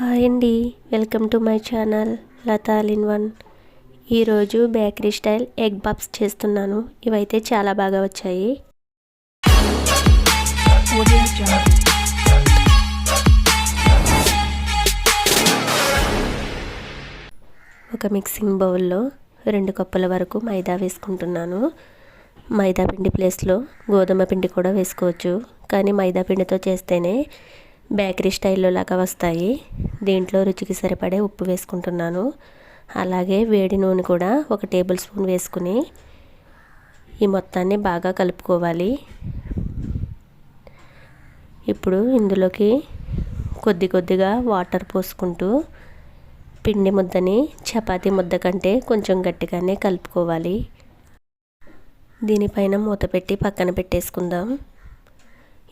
Hi అండి. Welcome to my channel Latha in one. ఈరోజు bakery style egg puffs చేస్తున్నాను. ఇవైతే చాలా బాగా వచ్చాయి. ఒక మిక్సింగ్ బౌల్లో రెండు కప్పుల వరకు మైదా వేసుకుంటున్నాను. మైదా పిండి ప్లేస్లో గోధుమ పిండి కూడా వేసుకోవచ్చు. కానీ మైదా పిండితో చేస్తేనే బేకరీ స్టైల్లో లాగా వస్తాయి. దీంట్లో రుచికి సరిపడే ఉప్పు వేసుకుంటున్నాను. అలాగే వేడి నూనె కూడా ఒక టేబుల్ స్పూన్ వేసుకుని ఈ మొత్తాన్ని బాగా కలుపుకోవాలి. ఇప్పుడు ఇందులోకి కొద్ది కొద్దిగా వాటర్ పోసుకుంటూ పిండి ముద్దని చపాతీ ముద్ద కంటే కొంచెం గట్టిగానే కలుపుకోవాలి. దీనిపైన మూత పెట్టి పక్కన పెట్టేసుకుందాం.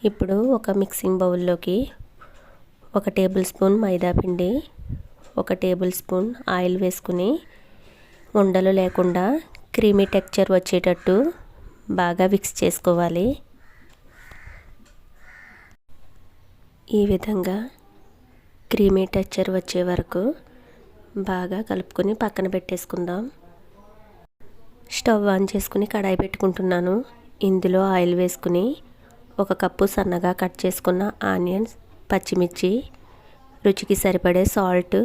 ఇప్పుడు ఒక మిక్సింగ్ బౌల్లోకి ఒక టేబుల్ స్పూన్ మైదా పిండి ఒక టేబుల్ స్పూన్ ఆయిల్ వేసుకుని ఉండలు లేకుండా క్రీమీ టెక్చర్ వచ్చేటట్టు బాగా మిక్స్ చేసుకోవాలి. ఈ విధంగా క్రీమీ టెక్చర్ వచ్చే వరకు బాగా కలుపుకొని పక్కన పెట్టేసుకుందాం. స్టవ్ ఆన్ చేసుకుని కడాయి పెట్టుకుంటున్నాను. ఇందులో ఆయిల్ వేసుకుని ఒక కప్పు సన్నగా కట్ చేసుకున్న ఆనియన్స్ పచ్చిమిర్చి రుచికి సరిపడే సాల్ట్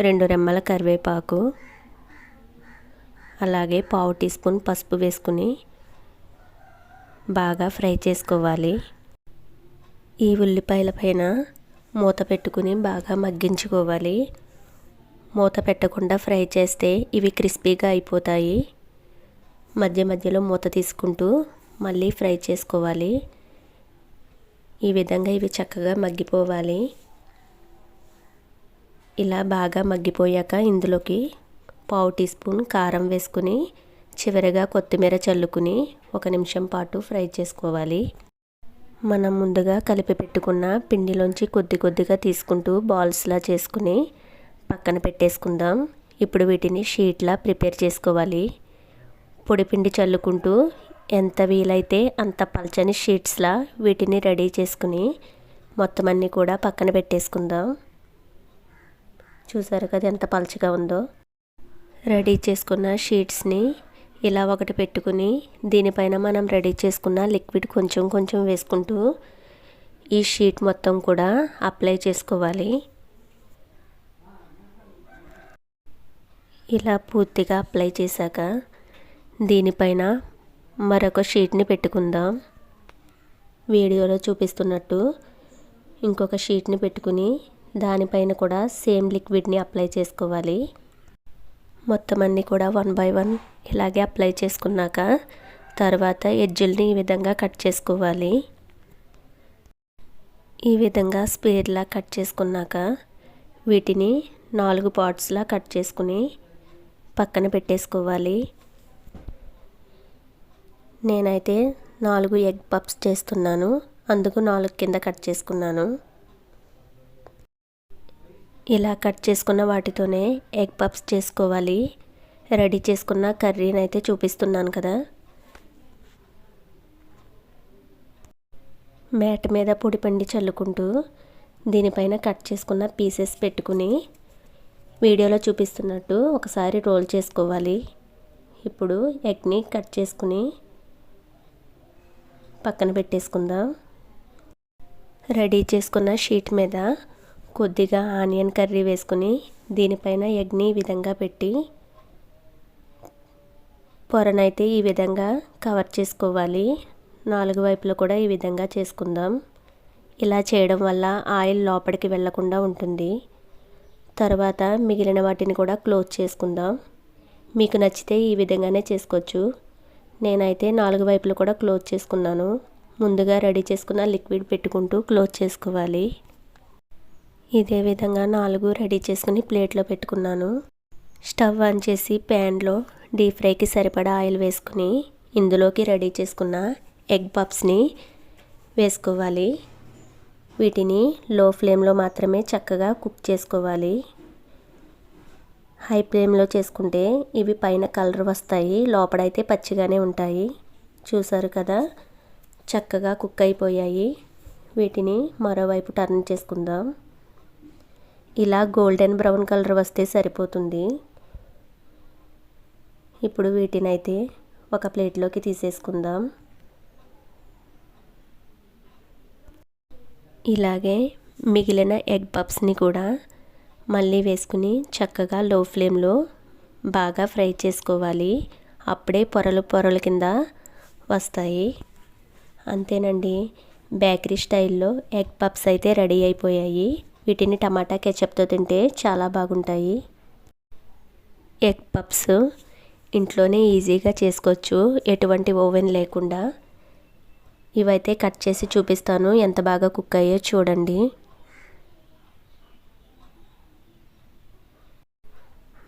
రెండు రెమ్మల కరివేపాకు అలాగే పావు టీ స్పూన్ పసుపు వేసుకుని బాగా ఫ్రై చేసుకోవాలి. ఈ ఉల్లిపాయల పైన మూత పెట్టుకుని బాగా మగ్గించుకోవాలి. మూత పెట్టకుండా ఫ్రై చేస్తే ఇవి క్రిస్పీగా అయిపోతాయి. మధ్య మధ్యలో మూత తీసుకుంటూ మళ్ళీ ఫ్రై చేసుకోవాలి. ఈ విధంగా ఇవి చక్కగా మగ్గిపోవాలి. ఇలా బాగా మగ్గిపోయాక ఇందులోకి పావు టీ స్పూన్ కారం వేసుకుని చివరిగా కొత్తిమీర చల్లుకుని ఒక నిమిషం పాటు ఫ్రై చేసుకోవాలి. మనం ముందుగా కలిపి పెట్టుకున్న పిండిలోంచి కొద్ది కొద్దిగా తీసుకుంటూ బాల్స్లా చేసుకుని పక్కన పెట్టేసుకుందాం. ఇప్పుడు వీటిని షీట్లా ప్రిపేర్ చేసుకోవాలి. పొడిపిండి చల్లుకుంటూ ఎంత వీలైతే అంత పల్చని షీట్స్లా వీటిని రెడీ చేసుకుని మొత్తం అన్నీ కూడా పక్కన పెట్టేసుకుందాం. చూసారు కదా ఎంత పలచగా ఉందో? రెడీ చేసుకున్న షీట్స్ని ఇలా ఒకటి పెట్టుకుని దీనిపైన మనం రెడీ చేసుకున్న లిక్విడ్ కొంచెం కొంచెం వేసుకుంటూ ఈ షీట్ మొత్తం కూడా అప్లై చేసుకోవాలి. ఇలా పూర్తిగా అప్లై చేశాక దీనిపైన మరొక షీట్ని పెట్టుకుందాం. వీడియోలో చూపిస్తున్నట్టు ఇంకొక షీట్ని పెట్టుకుని దానిపైన కూడా సేమ్ లిక్విడ్ని అప్లై చేసుకోవాలి. మొత్తం అన్నీ కూడా వన్ బై వన్ ఇలాగే అప్లై చేసుకున్నాక తర్వాత ఎడ్జిల్ని ఈ విధంగా కట్ చేసుకోవాలి. ఈ విధంగా స్పేర్లా కట్ చేసుకున్నాక వీటిని నాలుగు పార్ట్స్లా కట్ చేసుకుని పక్కన పెట్టేసుకోవాలి. నేనైతే నాలుగు ఎగ్ పప్స్ చేస్తున్నాను. అందుకు నాలుగు కింద కట్ చేసుకున్నాను. ఇలా కట్ చేసుకున్న వాటితోనే ఎగ్ పప్స్ చేసుకోవాలి. రెడీ చేసుకున్న కర్రీని అయితే చూపిస్తున్నాను కదా. మ్యాట్ మీద పొడిపండి చల్లుకుంటూ దీనిపైన కట్ చేసుకున్న పీసెస్ పెట్టుకుని వీడియోలో చూపిస్తున్నట్టు ఒకసారి రోల్ చేసుకోవాలి. ఇప్పుడు ఎగ్ని కట్ చేసుకుని పక్కన పెట్టేసుకుందాం. రెడీ చేసుకున్న షీట్ మీద కొద్దిగా ఆనియన్ కర్రీ వేసుకుని దీనిపైన ఎగ్ని ఈ విధంగా పెట్టి పొరనైతే ఈ విధంగా కవర్ చేసుకోవాలి. నాలుగు వైపులు కూడా ఈ విధంగా చేసుకుందాం. ఇలా చేయడం వల్ల ఆయిల్ లోపలికి వెళ్ళకుండా ఉంటుంది. తర్వాత మిగిలిన వాటిని కూడా క్లోజ్ చేసుకుందాం. మీకు నచ్చితే ఈ విధంగానే చేసుకోవచ్చు. నేనైతే నాలుగు వైపులు కూడా క్లోజ్ చేసుకున్నాను. ముందుగా రెడీ చేసుకున్న లిక్విడ్ పెట్టుకుంటూ క్లోజ్ చేసుకోవాలి. ఇదే విధంగా నాలుగు రెడీ చేసుకుని ప్లేట్లో పెట్టుకున్నాను. స్టవ్ ఆన్ చేసి ప్యాన్లో డీప్ ఫ్రైకి సరిపడా ఆయిల్ వేసుకుని ఇందులోకి రెడీ చేసుకున్న ఎగ్ పప్స్ని వేసుకోవాలి. వీటిని లో ఫ్లేమ్లో మాత్రమే చక్కగా కుక్ చేసుకోవాలి. హై ఫ్లేమ్లో చేసుకుంటే ఇవి పైన కలర్ వస్తాయి. లోపడైతే పచ్చిగానే ఉంటాయి. చూసారు కదా? చక్కగా కుక్ అయిపోయాయి. వీటిని మరోవైపు టర్న్ చేసుకుందాం. ఇలా గోల్డెన్ బ్రౌన్ కలర్ వస్తే సరిపోతుంది. ఇప్పుడు వీటినైతే ఒక ప్లేట్లోకి తీసేసుకుందాం. ఇలాగే మిగిలిన ఎగ్ పప్స్ని కూడా మళ్ళీ వేసుకుని చక్కగా లో ఫ్లేమ్లో బాగా ఫ్రై చేసుకోవాలి. అప్పుడే పొరలు పొరల కింద వస్తాయి. అంతేనండి. బేకరీ స్టైల్లో ఎగ్ పప్స్ అయితే రెడీ అయిపోయాయి. వీటిని టమాటా కెచప్తో తింటే చాలా బాగుంటాయి. ఎగ్ పప్స్ ఇంట్లోనే ఈజీగా చేసుకోవచ్చు. ఎటువంటి ఓవెన్ లేకుండా. ఇవైతే కట్ చేసి చూపిస్తాను. ఎంత బాగా కుక్ అయ్యో చూడండి.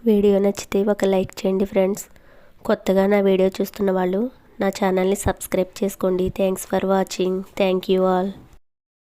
వీడియో నచ్చితే ఒక లైక్ చేయండి ఫ్రెండ్స్. కొత్తగా నా వీడియో చూస్తున్న వాళ్ళు నా ఛానల్ని సబ్స్క్రైబ్ చేసుకోండి. Thanks for watching. Thank you all.